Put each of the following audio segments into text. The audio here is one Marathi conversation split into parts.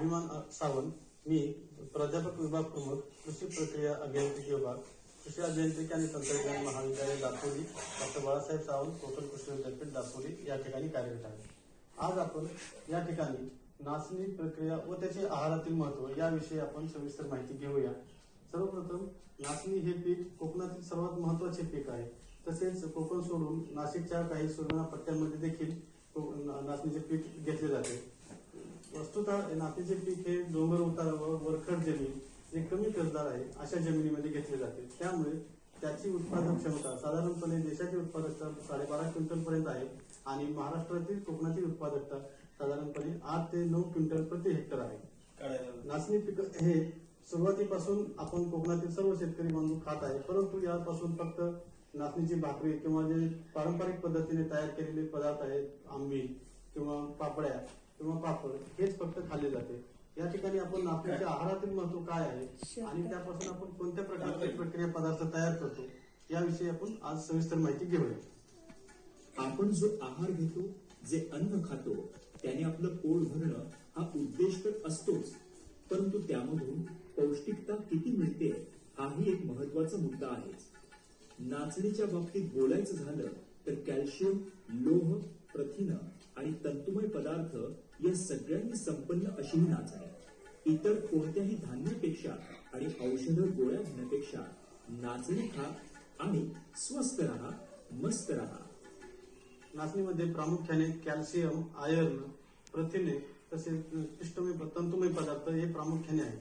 अभिमान सावंत मी प्राध्यापक विभाग प्रमुख कृषी प्रक्रिया अभियांत्रिकी विभाग कृषी अभियांत्रिकी आणि तंत्रज्ञान महाविद्यालय दापोली डॉक्टर बाळासाहेब सावंत कोकण कृषी विद्यापीठ दापोली या ठिकाणी कार्यरत आहे आज आपण या ठिकाणी नाचणी प्रक्रिया व त्याचे आहारातील महत्त्व याविषयी आपण सविस्तर माहिती घेऊया. सर्वप्रथम नाचणी हे पीक कोकणातील सर्वात महत्त्वाचे पीक आहे. तसेच कोकण सोडून नाशिकच्या काही सुरवणा पट्ट्यांमध्ये देखील नाचणीचे पीक घेतले जाते. वस्तुतः नाचणीचे पीक हे डोंगर उतारावर वरखड जमीन जे कमी कसदार आहे अशा जमिनीमध्ये घेतले जाते. त्यामुळे त्याची उत्पादन क्षमता साधारणपणे देशाची उत्पादकता साडेबारा क्विंटल पर्यंत आहे आणि महाराष्ट्रातील कोकणातील उत्पादकता साधारणपणे आठ ते नऊ क्विंटल प्रति हेक्टर आहे. नाचणी पीक हे सुरुवातीपासून आपण कोकणातील सर्व शेतकरी बांधव खात आहे परंतु यापासून फक्त नाचणीची भाकरी किंवा जे पारंपरिक पद्धतीने तयार केलेले पदार्थ आहेत आंबी किंवा पापड्या किंवा पापड हेच फक्त खाल्ले जाते. या ठिकाणी आपण नाचणीच्या आहारातील महत्त्व काय आहे? आणि त्यापासून आपण कोणत्या प्रकारचे प्रक्रिया पदार्थ तयार करतो? याविषयी आपण आज सविस्तर माहिती घेऊया. आपण जो आहार घेतो जे अन्न खातो त्याने आपलं पोट भरणं हा उद्देश तर असतोच. परंतु त्यामधून पौष्टिकता किती मिळते हाही एक महत्त्वाचा मुद्दा आहे नाचणीच्या बाबतीत बोलायचं झालं तर कॅल्शियम लोह प्रथिन आणि तंतुमय पदार्थ या सगळ्यांनी संपन्न अशी ही नाच आहे. इतर कोणत्याही धान्यापेक्षा आणि औषध गोळ्या घेण्यापेक्षा नाचणी खा आणि स्वस्त राहा मस्त राहा. नाचणीमध्ये प्रामुख्याने कॅल्शियम आयर्न प्रथिने तसेच पिष्टमय तंतुमय पदार्थ हे प्रामुख्याने आहे.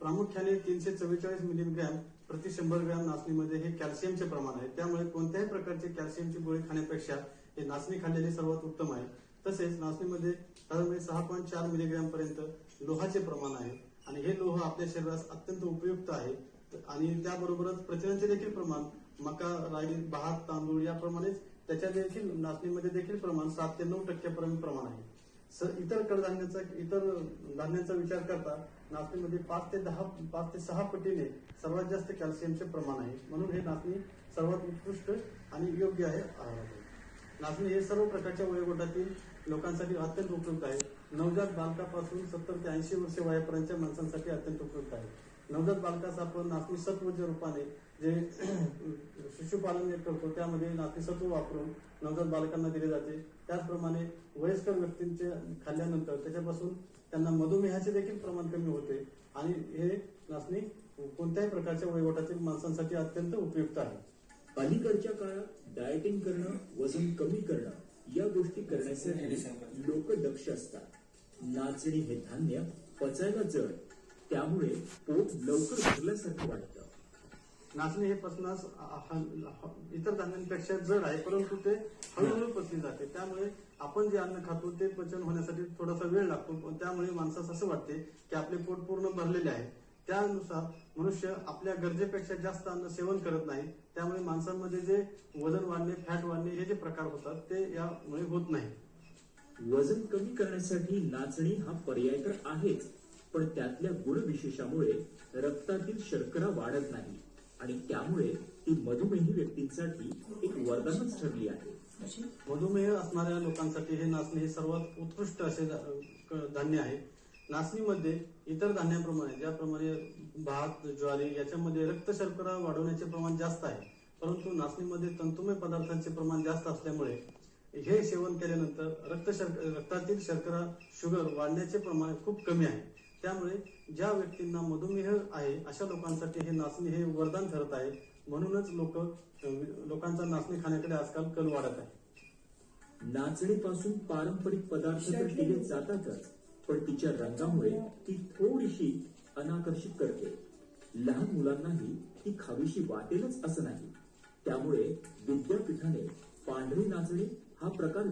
प्रामुख्याने तीनशे चव्वेचाळीस मिलीग्रॅम प्रति शंभर ग्रॅम नाचणीमध्ये हे कॅल्शियमचे प्रमाण आहे. त्यामुळे कोणत्याही प्रकारचे कॅल्शियमची गोळी खाण्यापेक्षा हे नाचणी खाल्लेली सर्वात उत्तम आहे. तसेच नाचणीमध्ये साधारणपणे सहा पॉईंट चार मिलीग्रॅम पर्यंत लोहाचे प्रमाण आहे. आणि हे लोह आपल्या शरीरास अत्यंत उपयुक्त आहे. आणि त्याबरोबरच प्रथिनांचे देखील प्रमाण मका राई भात तांदूळ याप्रमाणेच त्याच्या देखील नाचणीमध्ये देखील प्रमाण सात ते नऊ टक्क्यापर्यंत प्रमाण आहे. इतर कडधान्याचा इतर धान्यांचा विचार करता नाचणीमध्ये पाच ते दहा पाच ते सहा पटीने सर्वात जास्त कॅल्शियमचे प्रमाण आहे. म्हणून हे नाचणी सर्वात उत्कृष्ट आणि योग्य आहे आहारामध्ये. नाचणी हे सर्व प्रकारच्या वयोगटातील लोकांसाठी अत्यंत उपयुक्त आहे. नवजात बालकापासून सत्तर ते ऐंशी वर्षे वयापर्यंतच्या माणसांसाठी अत्यंत उपयुक्त आहे. नवजात बालकास आपण नाचणी सत्वच्या रूपाने जे शिशुपालन जे करतो त्यामध्ये नाचणी सत्व वापरून नवजात बालकांना दिले जाते. त्याचप्रमाणे वयस्कर व्यक्तींचे खाल्ल्यानंतर त्याच्यापासून त्यांना मधुमेहाचे देखील प्रमाण कमी होते आणि हे नाचणी कोणत्याही प्रकारच्या वयोगटातील माणसांसाठी अत्यंत उपयुक्त आहे. अलीकडच्या काळात डायटिंग करणं वजन कमी करणं या गोष्टी करण्यासाठी लोक दक्ष असतात. नाचणी हे धान्य पचायला जड त्यामुळे पोट लवकर भरल्यासारखं वाटतं. नाचणी हे हा- इतर धान्यांपेक्षा जड आहे परंतु ते हळूहळू पचली जाते. त्यामुळे आपण जे अन्न खातो ते पचन होण्यासाठी थोडासा वेळ लागतो. पण त्यामुळे माणसास असं वाटते की आपले पोट पूर्ण भरलेले आहे. त्यानुसार मनुष्य आपल्या गरजेपेक्षा जास्त अन्न सेवन करत नाही. त्यामुळे माणसांमध्ये जे वजन वाढणे फॅट वाढणे हे जे प्रकार होतात ते यामुळे होत नाही. वजन कमी करण्यासाठी नाचणी हा पर्याय तर आहेच. पण त्यातल्या गुणविशेषामुळे रक्तातील शर्करा वाढत नाही आणि त्यामुळे ती मधुमेही व्यक्तींसाठी एक वरदानच ठरली आहे. मधुमेह असणाऱ्या लोकांसाठी हे नाचणी हे सर्वात उत्कृष्ट असे धान्य आहे. नाचणीमध्ये इतर धान्याप्रमाणे ज्याप्रमाणे भात ज्वारी याच्यामध्ये रक्त शर्करा वाढवण्याचे प्रमाण जास्त आहे. परंतु नाचणीमध्ये तंतुमय पदार्थांचे प्रमाण जास्त असल्यामुळे हे सेवन केल्यानंतर रक्त शर्क रक्तातील शर्करा शुगर वाढण्याचे प्रमाण खूप कमी आहे. त्यामुळे ज्या व्यक्तींना मधुमेह आहे अशा लोकांसाठी हे नाचणी हे वरदान ठरत आहे. म्हणूनच लोक लोकांचा नाचणी खाण्याकडे आजकाल कल वाढत आहे. नाचणीपासून पारंपरिक पदार्थ तर केले जातातच पण तिच्या रंगामुळे ती थोडीशी अनाकर्षित करते. लहान मुलांनाही ती खावीशी वाटेलच असं नाही. त्यामुळे विद्यापीठाने पांढरी नाचणी हा प्रकार